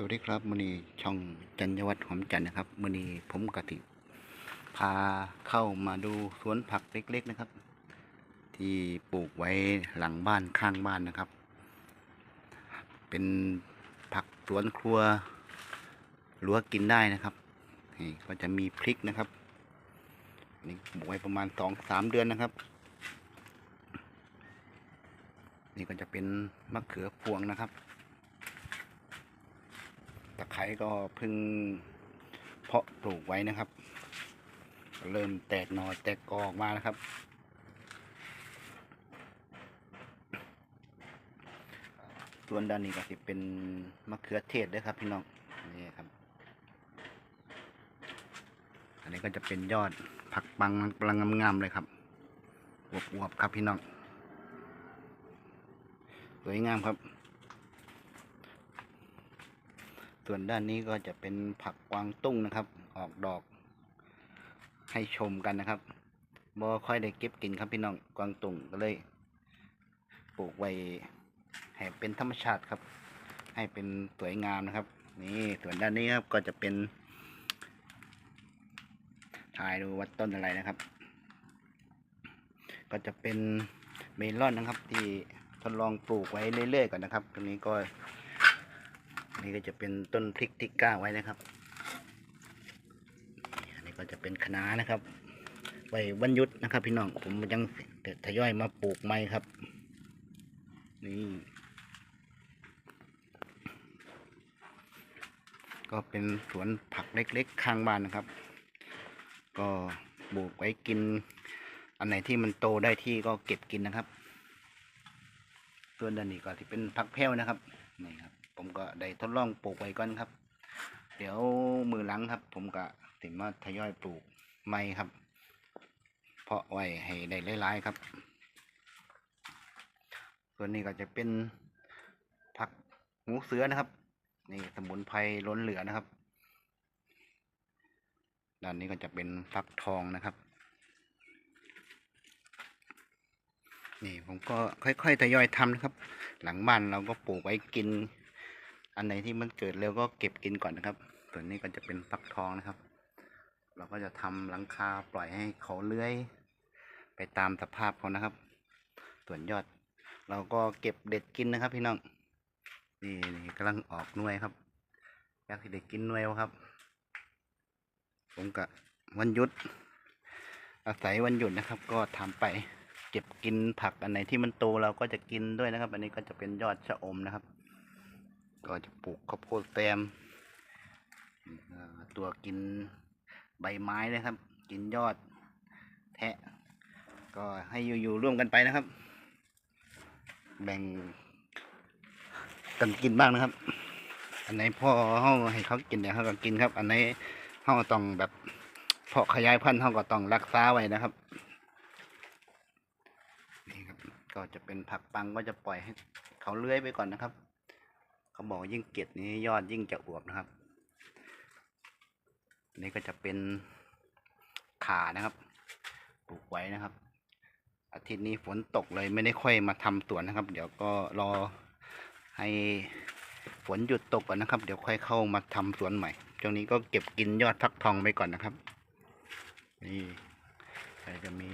สวัสดีครับมือนีช่องจันยวัฒน์หอมจันนะครับมือนีผมกติ พาเข้ามาดูสวนผักเล็กๆนะครับ ที่ปลูกไว้หลังบ้านข้างบ้านนะครับ เป็นผักสวนครัวรั้วกินได้นะครับนี่ก็จะมีพริกนะครับนี่ปลูกไว้ประมาณสองสามเดือนนะครับ นี่ก็จะเป็นมะเขือพวงนะครับ ตะไคร้ก็เพิ่งเพาะปลูกไว้นะครับ เริ่มแตกหนอแตกกอออกมานะครับ ส่วนด้านนี้ก็จะเป็นมะเขือเทศด้วยครับพี่น้องนี่ครับ อันนี้ก็จะเป็นยอดผักปังกำลังงามๆเลยครับอวบๆครับพี่น้องสวยงามครับ ส่วนด้านนี้ก็จะเป็นผักกวางตุ้งนะครับ ออกดอก ให้ชมกันนะครับบ่ค่อยได้เก็บกินครับพี่น้องกวางตุ้งก็เลยปลูกไว้ให้เป็นธรรมชาติครับ ให้เป็นสวยงามนะครับ นี่ส่วนด้านนี้ครับก็จะเป็นถ่ายดูว่าต้นอะไรนะครับ ก็จะเป็นเมลอนนะครับ ที่ทดลองปลูกไว้เรื่อยๆก่อนนะครับ ตรงนี้ก็ นี่ก็จะเป็นต้นพริกที่ก้าไว้นะครับ อันนี้ก็จะเป็นคะน้านะครับไว้วันยุดนะครับ พี่น้องผมยังทยอยมาปลูกไม้ครับ นี่ก็เป็นสวนผักเล็กๆ ข้างบ้านนะครับ ก็ปลูกไว้กิน อันไหนที่มันโตได้ที่ก็เก็บกินนะครับ ส่วนด้านนี้ก็ที่เป็นผักแพ้วนะครับนี่ครับ ผมก็ได้ทดลองปลูกไว้ก่อนครับ เดี๋ยวมือหลังครับ ผมก็ถึงมาทยอยปลูกไม้ครับ เพาะไว้ให้ได้หลายๆครับ ส่วนนี้ก็จะเป็นผักหูเสือนะครับนี่สมุนไพรล้นเหลือนะครับ ด้านนี้ก็จะเป็นฟักทองนะครับ นี่ผมก็ค่อยๆทยอยทำนะครับ หลังบ้านเราก็ปลูกไว้กิน อันไหนที่มันเกิดเร็วก็เก็บกินก่อนนะครับ ส่วนนี้ก็จะเป็นฟักทองนะครับ เราก็จะทำหลังคาปล่อยให้เขาเลื้อย ไปตามสภาพเขานะครับ ส่วนยอด เราก็เก็บเด็ดกินนะครับ พี่น้องนี่นี่กำลังออกหน่วยครับอยากให้เด็กกินหน่วยครับ ผมกะวันหยุดอาศัยวันหยุดนะครับ ก็ทำไป เก็บกินผักอันไหนที่มันโตเราก็จะกินด้วยนะครับ อันนี้ก็จะเป็นยอดชะอมนะครับ ก็จะปลูกข้าวโพดแซมเอ่อตัวกินใบไม้นะครับ กินยอดแทะ ก็ให้อยู่ๆร่วมกันไปนะครับ แบ่งกันกินบ้างนะครับ อันไหนพ่อเขาให้เขากินเนี่ยวเขาก็กินครับ อันไหนเขาต้องแบบเพาะขยายพันธุ์เขาก็ต้องรักษาไว้นะครับ ก็จะเป็นผักปังก็จะปล่อยให้เขาเลื้อยไปก่อนนะครับ เขาบอกยิ่งเก็บนี้ยอดยิ่งจะอวบนะครับ นี่ก็จะเป็นขานะครับ ปลูกไว้นะครับ อาทิตย์นี้ฝนตกเลยไม่ได้ค่อยมาทำสวนนะครับ เดี๋ยวก็รอให้ฝนหยุดตกก่อนนะครับ เดี๋ยวค่อยเข้ามาทำสวนใหม่ช่วงนี้ก็เก็บกินยอดฟักทองไปก่อนนะครับ นี่ก็จะมี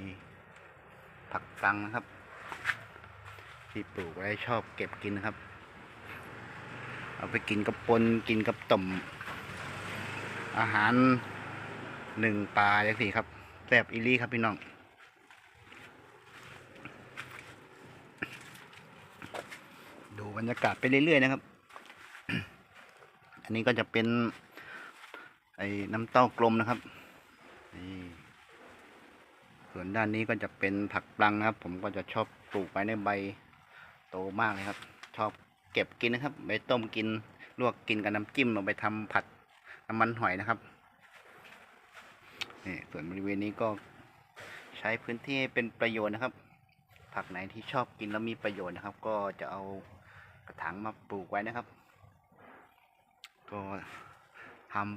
ผักตังนะครับ ที่ปลูกไว้ชอบเก็บกินนะครับ เอาไปกินกับปนกินกับต้มอาหารหนึ่งปลาอย่างสี่ครับแซ่บอีหลี่ครับพี่น้องดูบรรยากาศไปเรื่อยๆนะครับ อันนี้ก็จะเป็น ไอ้น้ำเต้ากลมนะครับ นี่ ส่วนด้านนี้ก็จะเป็นผักปลังนะครับ ผมก็จะชอบปลูกไว้ในใบ โตมากเลยครับ ชอบเก็บกินนะครับ ไปต้มกินลวกกินกับน้ำจิ้มเอาไปทำผัดน้ำมันหอยนะครับนี่ส่วนบริเวณนี้ก็ใช้พื้นที่ให้เป็นประโยชน์นะครับ ผักไหนที่ชอบกินแล้วมีประโยชน์นะครับ ก็จะเอากระถางมาปลูกไว้นะครับ ก็